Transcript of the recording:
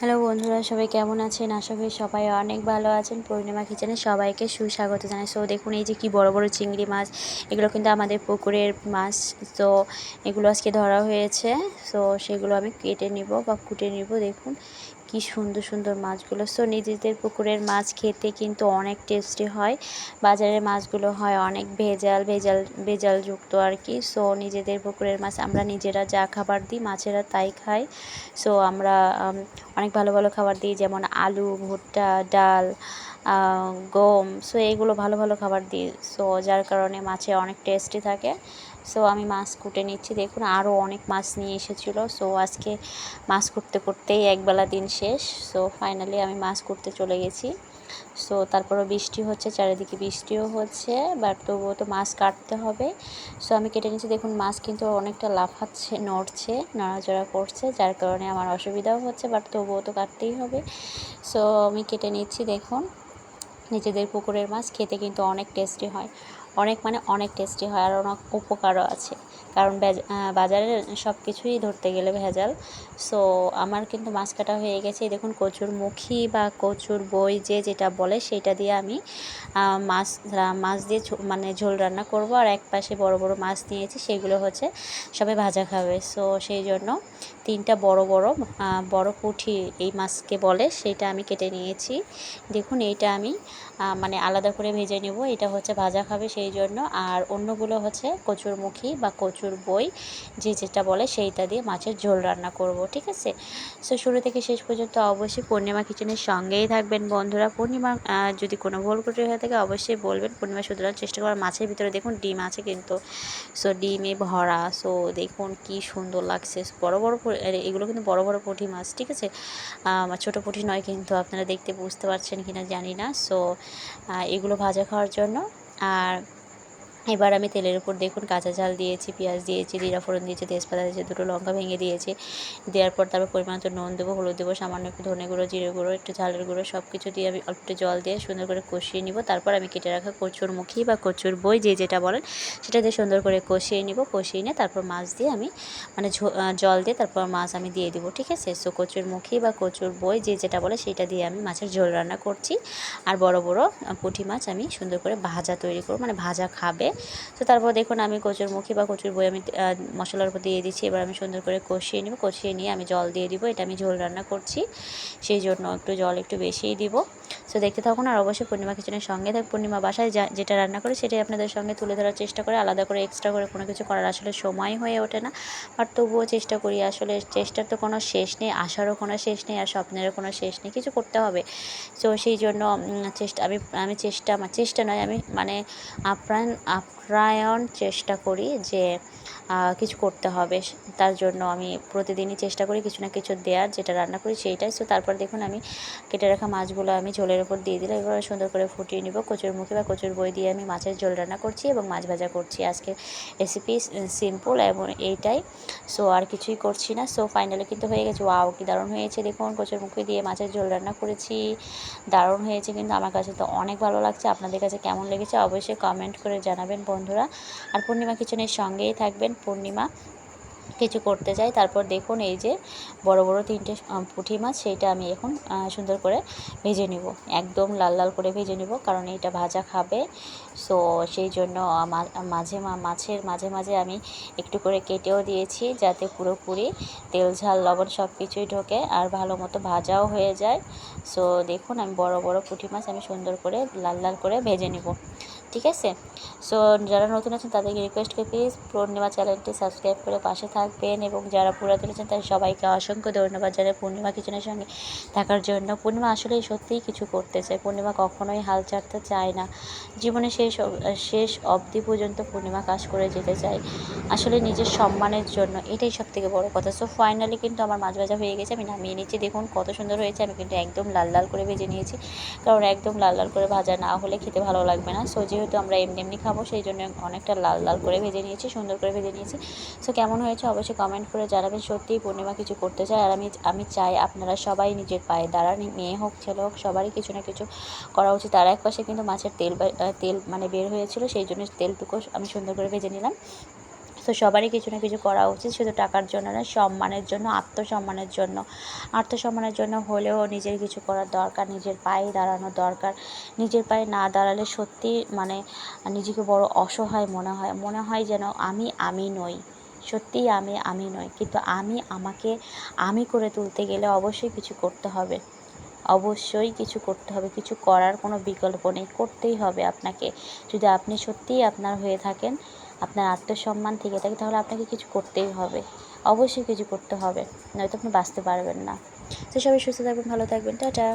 Hello বন্ধুরা, সবাই কেমন আছেন? আশা করি সবাই অনেক ভালো আছেন। পূর্ণিমা কিচেনে সবাইকে সুস্বাগত জানাই। সো দেখুন, এই যে কি বড় বড় চিংড়ি মাছ, এগুলো কিন্তু আমাদের পুকুরের মাছ। তো এগুলো আজকে ধরা হয়েছে। সো সেগুলো আমি কেটে নিব বা কুটে নিব, দেখুন। কি সুন্দর সুন্দর মাছগুলো। সো নিজেদের পুকুরের মাছ খেতে কিন্তু অনেক টেস্টি হয়। বাজারের মাছগুলো হয় অনেক ভেজাল ভেজাল, ভেজালযুক্ত আর কি। সো নিজেদের পুকুরের মাছ আমরা নিজেরা যা খাবার দিই, মাছেরা তাই খাই। সো আমরা অনেক ভালো ভালো খাবার দিই, যেমন আলু, ভুট্টা, ডাল গম। সো এগুলো ভালো ভালো খাবার দিই। সো যার কারণে মাছে অনেক টেস্টি থাকে। সো আমি মাছ কুটে নিচ্ছি। দেখুন আরও অনেক মাছ নিয়ে এসেছিল। সো আজকে মাছ কুটতে করতেই একবেলা দিন শেষ। সো ফাইনালি আমি মাছ কুটতে চলে গেছি। সো তারপরও বৃষ্টি হচ্ছে, চারিদিকে বৃষ্টিও হচ্ছে বাট তবুও তো মাছ কাটতে হবে। সো আমি কেটে নিচ্ছি। দেখুন মাছ কিন্তু অনেকটা লাফাচ্ছে, নড়ছে, নড়াচড়া করছে, যার কারণে আমার অসুবিধাও হচ্ছে বাট তবুও তো কাটতেই হবে। সো আমি কেটে নিচ্ছি। দেখুন, নিজেদের পুকুরের মাছ খেতে কিন্তু অনেক টেস্টি হয়। অনেক মানে অনেক টেস্টি হয় আর অনেক উপকারও আছে। কারণ বাজারে সব কিছুই ধরতে গেলে ভেজাল। সো আমার কিন্তু মাছ কাটা হয়ে গেছে। দেখুন, কচুর মুখী বা কচুর বই যে যেটা বলে সেটা দিয়ে আমি মাছ মাছ দিয়ে মানে ঝোল রান্না করব। আর এক পাশে বড় বড় মাছ নিয়েছি, সেগুলো হচ্ছে সবাই ভাজা খাবে। সো সেই জন্য তিনটা বড় বড় বড় পুঁঠি এই মাছকে বলে, সেটা আমি কেটে নিয়েছি। দেখুন, এইটা আমি মানে আলাদা করে ভেজে নেব। এটা হচ্ছে ভাজা খাবে সেই জন্য। আর অন্যগুলো হচ্ছে কচুরমুখী বা কচুর বই, যে যেটা বলে সেইটা দিয়ে মাছের ঝোল রান্না করব, ঠিক আছে? সো শুরু থেকে শেষ পর্যন্ত অবশ্যই পূর্ণিমা কিচেনের সঙ্গেই থাকবেন বন্ধুরা। পূর্ণিমা যদি কোনো ভুল ত্রুটি হয়ে থাকে অবশ্যই বলবেন। পূর্ণিমা শুধরানোর চেষ্টা করার মাছের ভিতরে দেখুন ডিম আছে কিন্তু। সো ডিমে ভরা সো দেখুন কি সুন্দর লাগছে। বড় বড় এগুলো কিন্তু বড় বড় পুঁটি মাছ, ঠিক আছে? ছোটো পুঁটি নয় কিন্তু আপনারা দেখতে বুঝতে পারছেন কিনা জানি না। সো এগুলো ভাজা খাওয়ার জন্য। আর এবার আমি তেলের উপর দেখুন কাঁচা ঝাল দিয়েছি, পেঁয়াজ দিয়েছি, জিরা ফোড়ন দিয়েছি, তেজপাতা দিয়েছি, দুটো লঙ্কা ভেঙে দিয়েছি। দেওয়ার পর তারপর পরিমাণ তো নুন দেবো, হলুদ দেবো, সামান্য একটু ধনে গুঁড়ো, জিরে গুঁড়ো, একটু ঝালের গুঁড়ো সব কিছু দিয়ে আমি অল্প একটু জল দিয়ে সুন্দর করে কষিয়ে নিব। তারপর আমি কেটে রাখা কচুর মুখী বা কচুর বই, যে যেটা বলেন, সেটা দিয়ে সুন্দর করে কষিয়ে নিব, কষিয়ে নিয়ে তারপর মাছ দিয়ে আমি মানে জল দিয়ে তারপর মাছ আমি দিয়ে দিব, ঠিক আছে? সো কচুর মুখী বা কচুর বই, যে যেটা বলে, সেটা দিয়ে আমি মাছের ঝোল রান্না করছি। আর বড় বড় পুঁটি মাছ আমি সুন্দর করে ভাজা তৈরি করব মানে ভাজা খাবে। তো তারপর দেখুন আমি কচুর মুখি বা কচুর বই আমি মশলার উপর দিয়ে দিচ্ছি। এবার আমি সুন্দর করে কষিয়ে নিব, কষিয়ে নিয়ে আমি জল দিয়ে দিব। এটা আমি ঝোল রান্না করছি, সেই জন্য একটু জল একটু বেশিই দিব। সো দেখতে থাকুন আর অবশ্যই পূর্ণিমা কিচেনের সঙ্গে থাক পূর্ণিমা বাসায় যা, যেটা রান্না করে সেটাই আপনাদের সঙ্গে তুলে ধরার চেষ্টা করে, আলাদা করে এক্সট্রা করে কোনো কিছু করার আসলে সময় হয়ে ওঠে না। আর তবুও চেষ্টা করি আসলে চেষ্টার তো কোনো শেষ নেই আসারও কোনো শেষ নেই আর স্বপ্নেরও কোনো শেষ নেই, কিছু করতে হবে। সো সেই জন্য চেষ্টা, আমি আমি চেষ্টা, আমার চেষ্টা নয়, আমি মানে আপ্রাণ, আপ্রায়ণ চেষ্টা করি যে কিছু করতে হবে। তার জন্য আমি প্রতিদিনই চেষ্টা করি কিছু না কিছু দেওয়ার যেটা রান্না করি সেইটাই। সো তারপর দেখুন আমি কেটে রাখা মাছগুলো আমি ঝোলের ওপর দিয়ে দিলাম এবার সুন্দর করে ফুটিয়ে নিব। কচুর মুখে বা কচুর বই দিয়ে আমি মাছের ঝোল রান্না করছি এবং মাছ ভাজা করছি। আজকে রেসিপি সিম্পল এবং এইটাই। সো আর কিছুই করছি না। সো ফাইনালি কিন্তু হয়ে গেছে। ওয়াও কি দারুণ হয়েছে। দেখুন, কচুর মুখে দিয়ে মাছের ঝোল রান্না করেছি। দারুণ হয়েছে কিন্তু আমার কাছে তো অনেক ভালো লাগছে। আপনাদের কাছে কেমন লেগেছে অবশ্যই কমেন্ট করে জানাবেন বন্ধুরা। আর পূর্ণিমা কিচেনের সঙ্গেই থাকবেন। পূর্ণিমা কিছু করতে চাই। তারপর দেখুন এই যে বড় বড় তিনটে পুঁটি মাছ, সেইটা আমি এখন সুন্দর করে ভেজে নিব। একদম লাল লাল করে ভেজে নিব, কারণ এটা ভাজা খাবে। সো, সেই জন্য মাঝে মাছের মাঝে মাঝে আমি একটু করে কেটেও দিয়েছি, যাতে পুরোপুরি তেল, ঝাল, লবণ সব কিছুই ঢোকে আর ভালো মতো ভাজাও হয়ে যায়। সো, দেখুন আমি বড় বড় পুঁটি মাছ আমি সুন্দর করে লাল লাল করে ভেজে নিব। ঠিক আছে? সো যারা নতুন আছেন, তাদেরকে রিকোয়েস্ট করি প্লিজ পূর্ণিমা চ্যানেলটি সাবস্ক্রাইব করে পাশে থাকবেন এবং যারা পুরাতন আছেন, তাদের সবাইকে অসংখ্য ধন্যবাদ জানাই পূর্ণিমা কিচেনের সঙ্গে থাকার জন্য। পূর্ণিমা আসলেই সত্যিই কিছু করতে চায় পূর্ণিমা কখনোই হাল ছাড়তে চায় না। জীবনে শেষ শেষ অবধি পর্যন্ত পূর্ণিমা কাজ করে যেতে চায়। আসলে নিজের সম্মানের জন্য এটাই সব থেকে বড়ো কথা। সো ফাইনালি কিন্তু আমার মাছ ভাজা হয়ে গেছে। আমি নামিয়ে নিচ্ছি। দেখুন কত সুন্দর হয়েছে। আমি কিন্তু একদম লাল লাল করে ভেজে নিয়েছি। কারণ একদম লাল লাল করে ভাজা না হলে খেতে ভালো লাগবে না। সো যেহেতু আমরা এমনি এমনি খাব, সেই জন্য অনেকটা লাল লাল করে ভেজে নিয়েছি, সুন্দর করে ভেজে নিয়েছি। সো কেমন হয়েছে? অবশ্যই কমেন্ট করে জানাবেন। সত্যিই পূর্ণিমা কিছু করতে চায়, আর আমি আমি চাই আপনারা সবাই নিজের পায়ে দাঁড়ান, মেয়ে হোক, ছেলে হোক, সবারই কিছু না কিছু করা উচিত। তার এক পাশে কিন্তু মাছের তেল তেল মানে বের হয়েছিল, সেই জন্য তেলটুকু আমি সুন্দর করে ভেজে নিলাম। তো সবারই কিছু না কিছু করা উচিত, শুধু টাকার জন্য না, সম্মানের জন্য, আত্মসম্মানের জন্য। আত্মসম্মানের জন্য হলেও নিজের কিছু করার দরকার, নিজের পায়ে দাঁড়ানো দরকার। নিজের পায়ে না দাঁড়ালে সত্যি মানে নিজেকে বড় অসহায় মনে হয়। মনে হয় যেন আমি আমি নই। সত্যিই আমি আমি নই। কিন্তু আমি, আমাকে, আমি করে তুলতে গেলে অবশ্যই কিছু করতে হবে। অবশ্যই কিছু করতে হবে। কিছু করার কোনো বিকল্প নেই। করতেই হবে আপনাকে। যদি আপনি সত্যিই আপনার হয়ে থাকেন আপনার আত্মসম্মান থেকে থাকে, তাহলে আপনাকে কিছু করতেই হবে। অবশ্যই কিছু করতে হবে, নয়তো আপনি বাঁচতে পারবেন না। তো সবাই সুস্থ থাকবেন, ভালো থাকবেন, টাটা।